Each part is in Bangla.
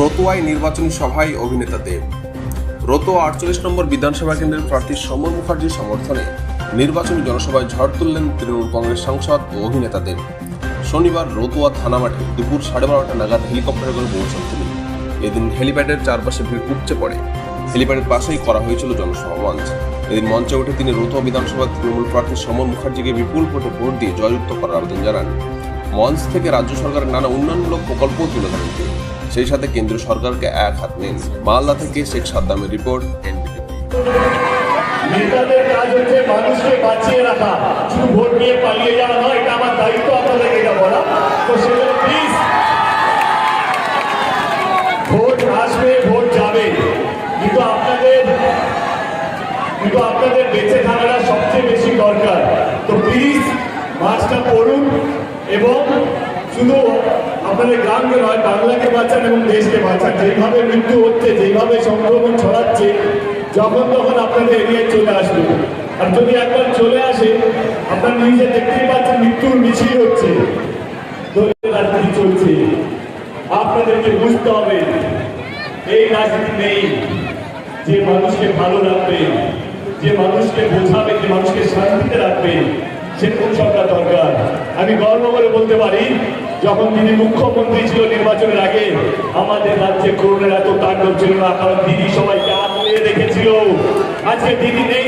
রতুয়ায় নির্বাচনী সভায় অভিনেতা দেব। রতুয়া আটচল্লিশ নম্বর বিধানসভা কেন্দ্রের প্রার্থী সমর মুখার্জির সমর্থনে নির্বাচনী জনসভায় ঝড় তুললেন তৃণমূল কংগ্রেস সাংসদ ও অভিনেতা দেব। শনিবার রতুয়া থানা মাঠে দুপুর সাড়ে বারোটা নাগাদ হেলিকপ্টারে করে পৌঁছান তিনি। এদিন হেলিপ্যাডের চারপাশে ভিড় উপচে পড়ে। হেলিপ্যাডের পাশেই করা হয়েছিল জনসভা মঞ্চ। এদিন মঞ্চে উঠে তিনি রতুয়া বিধানসভার তৃণমূল প্রার্থী সমর মুখার্জিকে বিপুল ভোটে ভোট দিয়ে জয়যুক্ত করার আবেদন জানান। মঞ্চ থেকে রাজ্য সরকারের নানা উন্নয়নমূলক প্রকল্পও তুলে ধরেন তিনি। সেই সাথে কেন্দ্রীয় সরকারকে এক হাত নেন। মালদা থেকে শেখ সাদ্দামের রিপোর্ট নেতাদের কাজ হচ্ছে মানুষকে বাঁচিয়ে রাখা। শুধু ভোট নিয়ে পালিয়ে যাওয়া নয়, এটা আমার দায়িত্ব আপনাদেরকে এটা বলা। তো সেজন্য প্লিজ ভোট আসবে, ভোট যাবে। কিন্তু আপনাদের কিন্তু আপনাদের বেঁচে থাকাটা সবচেয়ে বেশি দরকার। তো প্লিজ মাস্কটা পড়ুন এবং শুধু আপনাদের গ্রামকে নয়, বাংলাকে বাঁচান এবং দেশকে বাঁচান। যেইভাবে মৃত্যু হচ্ছে যেইভাবে সংক্রমণ ছড়াচ্ছে, যখন তখন আপনাদের এরিয়ায় চলে আসবে। আর যদি একবার চলে আসে, আপনারা নিজে দেখতেই পাচ্ছেন মৃত্যুর মিছিল হচ্ছে। রাজনীতি চলছে? আপনাদেরকে বুঝতে হবে, এই রাজনীতি নেই। যে মানুষকে ভালো রাখবে, যে মানুষকে বোঝাবে, যে মানুষকে শান্তিতে রাখবে সেরকম সরকার দরকার? আমি গর্ব করে বলতে পারি, যখন তিনি মুখ্যমন্ত্রী ছিল নির্বাচনের আগে, আমাদের রাজ্যে করোনার এত তাণ্ডব ছিল না, কারণ দিদি সবাইকে আগলে রেখেছিল আজকে দিদি নেই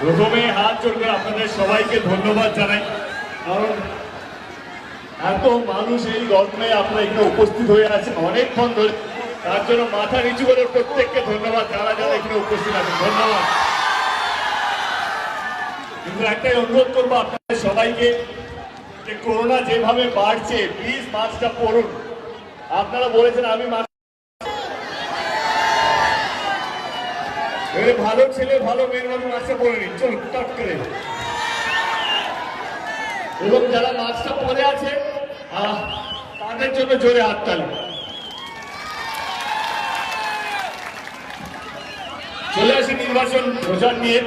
প্রথমে হাত জোর আপনাদের সবাইকে ধন্যবাদ জানাই, কারণ এত মানুষ এই গরমে আপনারা এখানে উপস্থিত হয়ে আছেন অনেকক্ষণ ধরে। তার জন্য মাথা নিচু করে প্রত্যেককে ধন্যবাদ, যারা যারা এখানে উপস্থিত আছেন। ধন্যবাদ। কিন্তু একটাই অনুরোধ করব আপনাদের সবাইকে যে করোনা যেভাবে বাড়ছে প্লিজ মাস্কটা পরুন। আপনারা বলেছেন আমি মাস্ক ভালো ছেলে, ভালো মেয়ের মতো মাস্কটা পরে নিন। চলুন টট করে এবং যারা মাস্কটা পরে আছে তাদের জন্য জোরে হাততালি চলে আসি নির্বাচন প্রচার নিয়ে।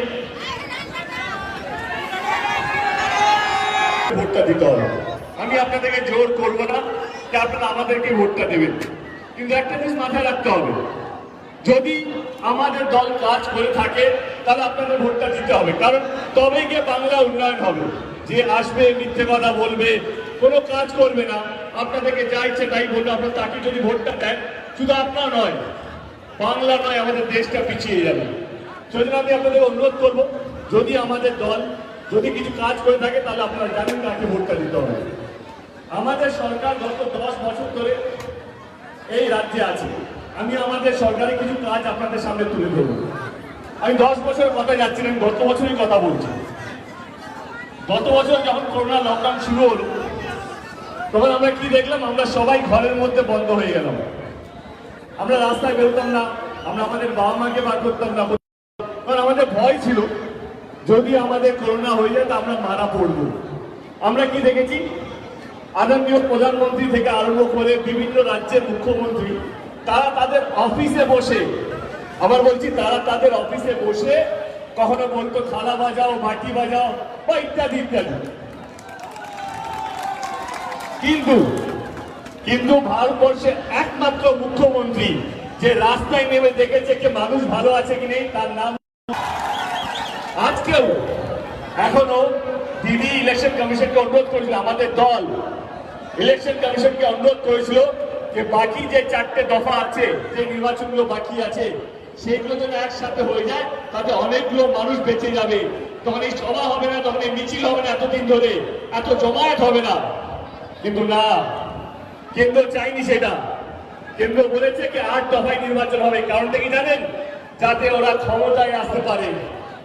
ভোটটা দিতে হবে। আমি আপনাদেরকে জোর করব না যে আপনারা আমাদেরকে ভোটটা দেবেন। কিন্তু একটা জিনিস মাথায় রাখতে হবে। যদি আমাদের দল কাজ করে থাকে, তাহলে আপনাদের ভোটটা দিতে হবে। কারণ তবেই গিয়ে বাংলা উন্নয়ন হবে। যে আসবে, মিথ্যে কথা বলবে, কোনো কাজ করবে না, আপনাদেরকে যা ইচ্ছে তাই বলবে। আপনার তাকে যদি ভোটটা দেন, শুধু আপনার নয়, বাংলা নয়, আমাদের দেশটা পিছিয়ে যাবে। সেজন্য আমি আপনাদের অনুরোধ করব, যদি আমাদের দল যদি কিছু কাজ করে থাকে, তাহলে আপনারা জানেন কাকে ভোটটা দিতে হবে? আমাদের সরকার গত দশ বছর ধরে এই রাজ্যে আছে। আমি আমাদের সরকারি কিছু কাজ আপনাদের সামনে তুলে ধরবো। আমি দশ বছরের কথা যাচ্ছি গত বছরই কথা বলছি। গত বছর যখন করোনা লকডাউন শুরু হলো, তখন আমরা কি দেখলাম? আমরা সবাই ঘরের মধ্যে বন্ধ হয়ে গেলাম। আমরা রাস্তায় বেরোতাম না, আমরা আমাদের বাবা মাকে বার করতাম না। আমাদের ভয় ছিল যদি আমাদের করোনা হয়ে যায়, তা আমরা মারা পড়ব। আমরা কি দেখেছি? আদরণীয় প্রধানমন্ত্রী থেকে আরম্ভ করে বিভিন্ন রাজ্যের মুখ্যমন্ত্রী, তারা তাদের অফিসে বসে, আবার বলছি তারা তাদের অফিসে বসে কখনো বলতো থালা বাজাও, বাটি বাজাও, বা ইত্যাদি ইত্যাদি। কিন্তু কিন্তু ভারতবর্ষে একমাত্র মুখ্যমন্ত্রী যে রাস্তায় নেমে দেখেছে যে মানুষ ভালো আছে কি নেই, তার নাম আজকেও এখনও দিদি ইলেকশন কমিশনকে অনুরোধ করেছিল, আমাদের দল ইলেকশন কমিশনকে অনুরোধ করেছিল যে বাকি যে চারটে দফা আছে, যে নির্বাচনগুলো বাকি আছে, সেগুলো যেন একসাথে হয়ে যায়, তাতে অনেকগুলো মানুষ বেঁচে যাবে। তখন এই সভা হবে না তখন এই মিছিল হবে না এতদিন ধরে, এত জমায়েত হবে না। কিন্তু না, কেন্দ্র চাইনি সেটা। কেন্দ্র বলেছে কি আট দফায় নির্বাচন হবে, কারণটা কি জানেন? যাতে ওরা ক্ষমতায় আসতে পারে।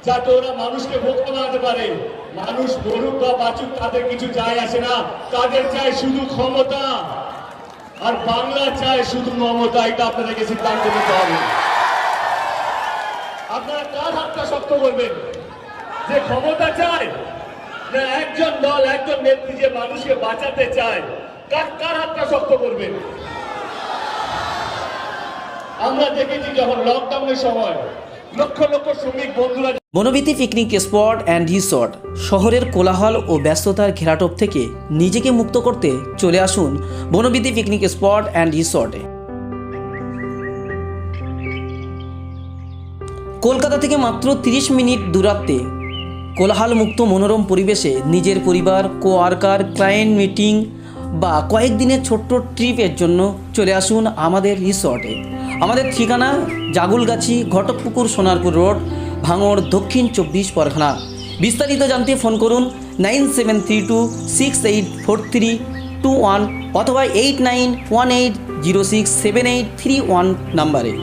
যাতে ওরা মানুষকে ভোট বানাতে পারে। মানুষ মরুক বা বাঁচুক, তাদের কিছু যায় আসে না। তাদের চায় শুধু ক্ষমতা। আর বাংলা চায় শুধু মমতা, এটা আপনাদেরকে সিদ্ধান্ত নিতে হবে। আপনারা কার হাতটা শক্ত করবেন? যে ক্ষমতা চায় না একজন দল, একজন নেত্রী যে মানুষকে বাঁচাতে চায়, কার কার হাতটা শক্ত করবেন? আমরা দেখেছি যখন লকডাউনের সময় লক্ষ লক্ষ শ্রমিক বন্ধুরা বনবিতি পিকনিক স্পট অ্যান্ড রিসর্ট শহরের কোলাহল ও ব্যস্ততার ঘেরাটোপ থেকে নিজেকে মুক্ত করতে চলে আসুন বনবিতি পিকনিক স্পট অ্যান্ড রিসর্টে কলকাতা থেকে মাত্র 30 মিনিট দূরত্বে কোলাহলমুক্ত মনোরম পরিবেশে নিজের পরিবার কোয়ার্কার ক্লায়েন্ট মিটিং বা কয়েকদিনের ছোট্ট ট্রিপের জন্য চলে আসুন আমাদের রিসর্টে আমাদের ঠিকানা জাগুলগাছি, ঘটকপুকুর, সোনারপুর রোড ভাঙড় দক্ষিণ চব্বিশ পরগনা। বিস্তারিত জানতে ফোন করুন nine seven three two six eight four three two one অথবা eight nine one eight zero six seven eight three one নাম্বারে।